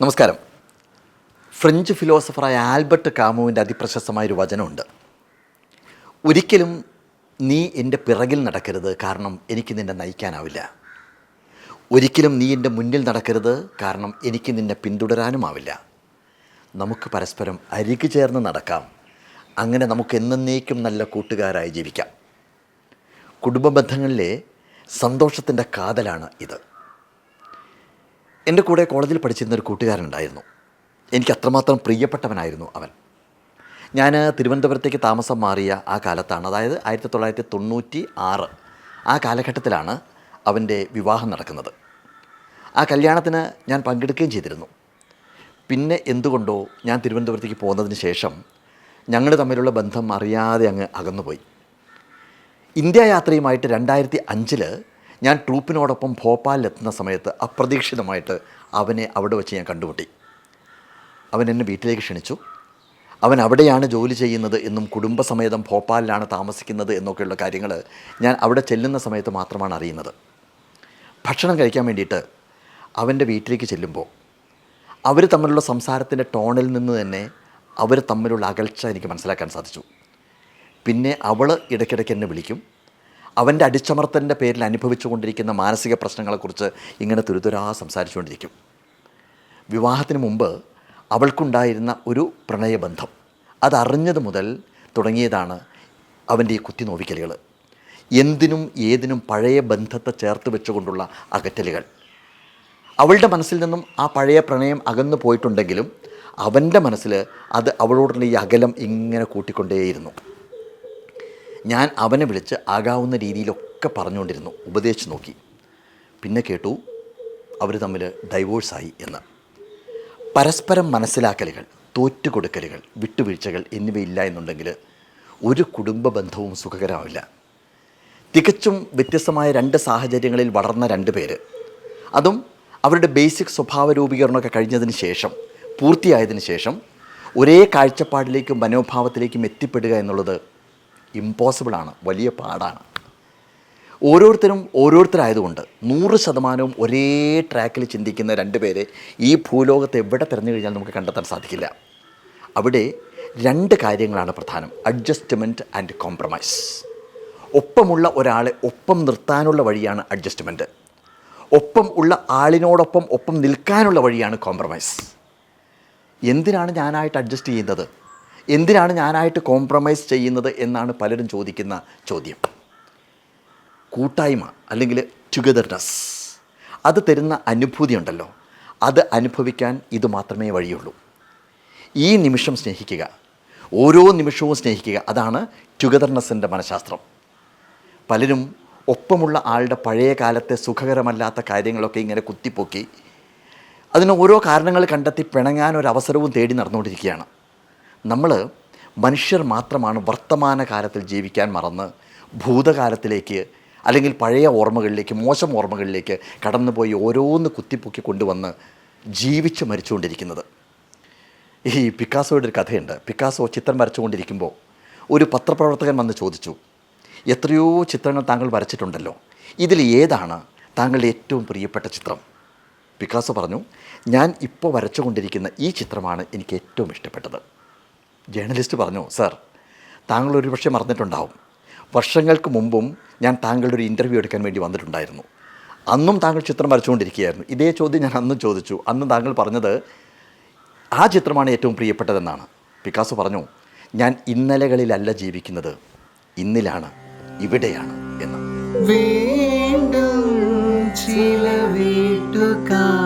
നമസ്കാരം. ഫ്രഞ്ച് ഫിലോസഫറായ ആൽബർട്ട് കാമുവിന്റെ അതിപ്രശസ്തമായൊരു വചനമുണ്ട്. ഒരിക്കലും നീ എന്റെ പിറകിൽ നടക്കരുത് കാരണം എനിക്ക് നിന്നെ നയിക്കാനാവില്ല. ഒരിക്കലും നീ എന്റെ മുന്നിൽ നടക്കരുത് കാരണം എനിക്ക് നിന്നെ പിന്തുടരാനുമാവില്ല. നമുക്ക് പരസ്പരം അരികു ചേർന്ന് നടക്കാം. അങ്ങനെ നമുക്ക് എന്നേക്കും നല്ല കൂട്ടുകാരായി ജീവിക്കാം. കുടുംബ ബന്ധങ്ങളിലെ സന്തോഷത്തിന്റെ കാതലാണ് ഇത്. എന്റെ കൂടെ കോളേജിൽ പഠിച്ചിരുന്ന ഒരു കൂട്ടുകാരനുണ്ടായിരുന്നു. എനിക്ക് അത്രമാത്രം പ്രിയപ്പെട്ടവനായിരുന്നു അവൻ. ഞാൻ തിരുവനന്തപുരത്തേക്ക് താമസം മാറിയ ആ കാലത്താണ് അതായത് ആയിരത്തി തൊള്ളായിരത്തി തൊണ്ണൂറ്റി ആറ് ആ കാലഘട്ടത്തിലാണ് അവന്റെ വിവാഹം നടക്കുന്നത്. ആ കല്യാണത്തിന് ഞാൻ പങ്കെടുക്കുകയും ചെയ്തിരുന്നു. പിന്നെ എന്തുകൊണ്ടോ ഞാൻ തിരുവനന്തപുരത്തേക്ക് പോകുന്നതിന് ശേഷം ഞങ്ങൾ തമ്മിലുള്ള ബന്ധം അറിയാതെ അങ്ങ് അകന്നുപോയി. ഇന്ത്യ യാത്രയുമായിട്ട് രണ്ടായിരത്തി അഞ്ചിൽ ഞാൻ ട്രൂപ്പിനോടൊപ്പം ഭോപ്പാലിലെത്തുന്ന സമയത്ത് അപ്രതീക്ഷിതമായിട്ട് അവനെ അവിടെ വെച്ച് ഞാൻ കണ്ടുമുട്ടി. അവൻ എന്നെ വീട്ടിലേക്ക് ക്ഷണിച്ചു. അവൻ അവിടെയാണ് ജോലി ചെയ്യുന്നത് എന്നും കുടുംബസമേതം ഭോപ്പാലിലാണ് താമസിക്കുന്നത് എന്നൊക്കെയുള്ള കാര്യങ്ങൾ ഞാൻ അവിടെ ചെല്ലുന്ന സമയത്ത് മാത്രമാണ് അറിയുന്നത്. ഭക്ഷണം കഴിക്കാൻ വേണ്ടിയിട്ട് അവന്റെ വീട്ടിലേക്ക് ചെല്ലുമ്പോൾ അവർ തമ്മിലുള്ള സംസാരത്തിന്റെ ടോണിൽ നിന്ന് തന്നെ അവർ തമ്മിലുള്ള അകൽച്ച എനിക്ക് മനസ്സിലാക്കാൻ സാധിച്ചു. പിന്നെ അവൾ ഇടയ്ക്കിടയ്ക്ക് എന്നെ വിളിക്കും. അവന്റെ അടിച്ചമർത്തലിന്റെ പേരിൽ അനുഭവിച്ചുകൊണ്ടിരിക്കുന്ന മാനസിക പ്രശ്നങ്ങളെക്കുറിച്ച് ഇങ്ങനെ തുരുതുരാ സംസാരിച്ചുകൊണ്ടിരിക്കും. വിവാഹത്തിന് മുമ്പ് അവൾക്കുണ്ടായിരുന്ന ഒരു പ്രണയബന്ധം. അതറിഞ്ഞത് മുതൽ തുടങ്ങിയതാണ് അവന്റെ ഈ കുത്തിനോവിക്കലുകൾ എന്തിനും ഏതിനും പഴയ ബന്ധത്തെ ചേർത്ത് വെച്ചുകൊണ്ടുള്ള അകറ്റലുകൾ. അവളുടെ മനസ്സിൽ നിന്നും ആ പഴയ പ്രണയം അകന്നു പോയിട്ടുണ്ടെങ്കിലും അവന്റെ മനസ്സിൽ അത് അവളോടുള്ള ഈ അകലം ഇങ്ങനെ കൂട്ടിക്കൊണ്ടേയിരുന്നു. ഞാൻ അവനെ വിളിച്ച് ആകാവുന്ന രീതിയിലൊക്കെ പറഞ്ഞുകൊണ്ടിരുന്നു. ഉപദേശിച്ച് നോക്കി. പിന്നെ കേട്ടു അവർ തമ്മിൽ ഡൈവോഴ്സായി എന്ന്. പരസ്പരം മനസ്സിലാക്കലുകൾ തോറ്റുകൊടുക്കലുകൾ വിട്ടുവീഴ്ചകൾ എന്നിവയില്ല എന്നുണ്ടെങ്കിൽ ഒരു കുടുംബ ബന്ധവും സുഖകരമാവില്ല. തികച്ചും വ്യത്യസ്തമായ രണ്ട് സാഹചര്യങ്ങളിൽ വളർന്ന രണ്ട് പേര്. അതും അവരുടെ ബേസിക് സ്വഭാവ രൂപീകരണമൊക്കെ കഴിഞ്ഞതിന് ശേഷം പൂർത്തിയായതിനു ശേഷം ഒരേ കാഴ്ചപ്പാടിലേക്കും മനോഭാവത്തിലേക്കും എത്തിപ്പെടുക എന്നുള്ളത് ഇമ്പോസിബിളാണ് വലിയ പാടാണ്. ഓരോരുത്തരും ഓരോരുത്തരായതുകൊണ്ട് നൂറ് ശതമാനവും ഒരേ ട്രാക്കിൽ ചിന്തിക്കുന്ന രണ്ട് പേരെ ഈ ഭൂലോകത്ത് എവിടെ തിരഞ്ഞു കഴിഞ്ഞാൽ നമുക്ക് കണ്ടെത്താൻ സാധിക്കില്ല. അവിടെ രണ്ട് കാര്യങ്ങളാണ് പ്രധാനം അഡ്ജസ്റ്റ്മെന്റ് ആൻഡ് കോംപ്രമൈസ് ഒപ്പമുള്ള ഒരാളെ ഒപ്പം നിർത്താനുള്ള വഴിയാണ് അഡ്ജസ്റ്റ്മെന്റ് ഒപ്പം ഉള്ള ആളിനോടൊപ്പം ഒപ്പം നിൽക്കാനുള്ള വഴിയാണ് കോംപ്രമൈസ് എന്തിനാണ് ഞാനായിട്ട് അഡ്ജസ്റ്റ് ചെയ്യുന്നത്? എന്തിനാണ് ഞാനായിട്ട് കോംപ്രമൈസ് ചെയ്യുന്നത് എന്നാണ് പലരും ചോദിക്കുന്ന ചോദ്യം. കൂട്ടായ്മ അല്ലെങ്കിൽ ടുഗദർനെസ് അത് തരുന്ന അനുഭൂതി ഉണ്ടല്ലോ. അത് അനുഭവിക്കാൻ ഇത് മാത്രമേ വഴിയുള്ളൂ. ഈ നിമിഷം സ്നേഹിക്കുക. ഓരോ നിമിഷവും സ്നേഹിക്കുക. അതാണ് ടുഗദർനെസ്സിന്റെ മനഃശാസ്ത്രം. പലരും ഒപ്പമുള്ള ആളുടെ പഴയ കാലത്തെ സുഖകരമല്ലാത്ത കാര്യങ്ങളൊക്കെ ഇങ്ങനെ കുത്തിപ്പൊക്കി അതിന് ഓരോ കാരണങ്ങൾ കണ്ടെത്തി പിണങ്ങാൻ ഒരു അവസരവും തേടി നടന്നുകൊണ്ടിരിക്കുകയാണ്. നമ്മൾ മനുഷ്യർ മാത്രമാണ് വർത്തമാന കാലത്തിൽ ജീവിക്കാൻ മറന്ന് ഭൂതകാലത്തിലേക്ക് അല്ലെങ്കിൽ പഴയ ഓർമ്മകളിലേക്ക് മോശം ഓർമ്മകളിലേക്ക് കടന്നുപോയി ഓരോന്ന് കുത്തിപ്പൊക്കി കൊണ്ടുവന്ന് ജീവിച്ച് മരിച്ചുകൊണ്ടിരിക്കുന്നത്. ഈ പിക്കാസോയുടെ ഒരു കഥയുണ്ട്. പിക്കാസോ ചിത്രം വരച്ചുകൊണ്ടിരിക്കുമ്പോൾ ഒരു പത്രപ്രവർത്തകൻ വന്ന് ചോദിച്ചു എത്രയോ ചിത്രങ്ങൾ താങ്കൾ വരച്ചിട്ടുണ്ടല്ലോ. ഇതിൽ ഏതാണ് താങ്കളുടെ ഏറ്റവും പ്രിയപ്പെട്ട ചിത്രം? പിക്കാസോ പറഞ്ഞു ഞാൻ ഇപ്പോൾ വരച്ചുകൊണ്ടിരിക്കുന്ന ഈ ചിത്രമാണ് എനിക്ക് ഏറ്റവും ഇഷ്ടപ്പെട്ടത്. ജേർണലിസ്റ്റ് പറഞ്ഞു സർ താങ്കൾ ഒരു പക്ഷേ മറന്നിട്ടുണ്ടാവും. വർഷങ്ങൾക്ക് മുമ്പും ഞാൻ താങ്കളുടെ ഒരു ഇന്റർവ്യൂ എടുക്കാൻ വേണ്ടി വന്നിട്ടുണ്ടായിരുന്നു. അന്നും താങ്കൾ ചിത്രം വരച്ചുകൊണ്ടിരിക്കുകയായിരുന്നു. ഇതേ ചോദ്യം ഞാൻ അന്നും ചോദിച്ചു. അന്ന് താങ്കൾ പറഞ്ഞത് ആ ചിത്രമാണ് ഏറ്റവും പ്രിയപ്പെട്ടതെന്നാണ്. പിക്കാസോ പറഞ്ഞു ഞാൻ ഇന്നലകളിലല്ല ജീവിക്കുന്നത്. ഇന്നിലാണ്. ഇവിടെയാണ്. എന്ന്. വീണ്ടും ചില വീട്ടുകാര്യങ്ങൾ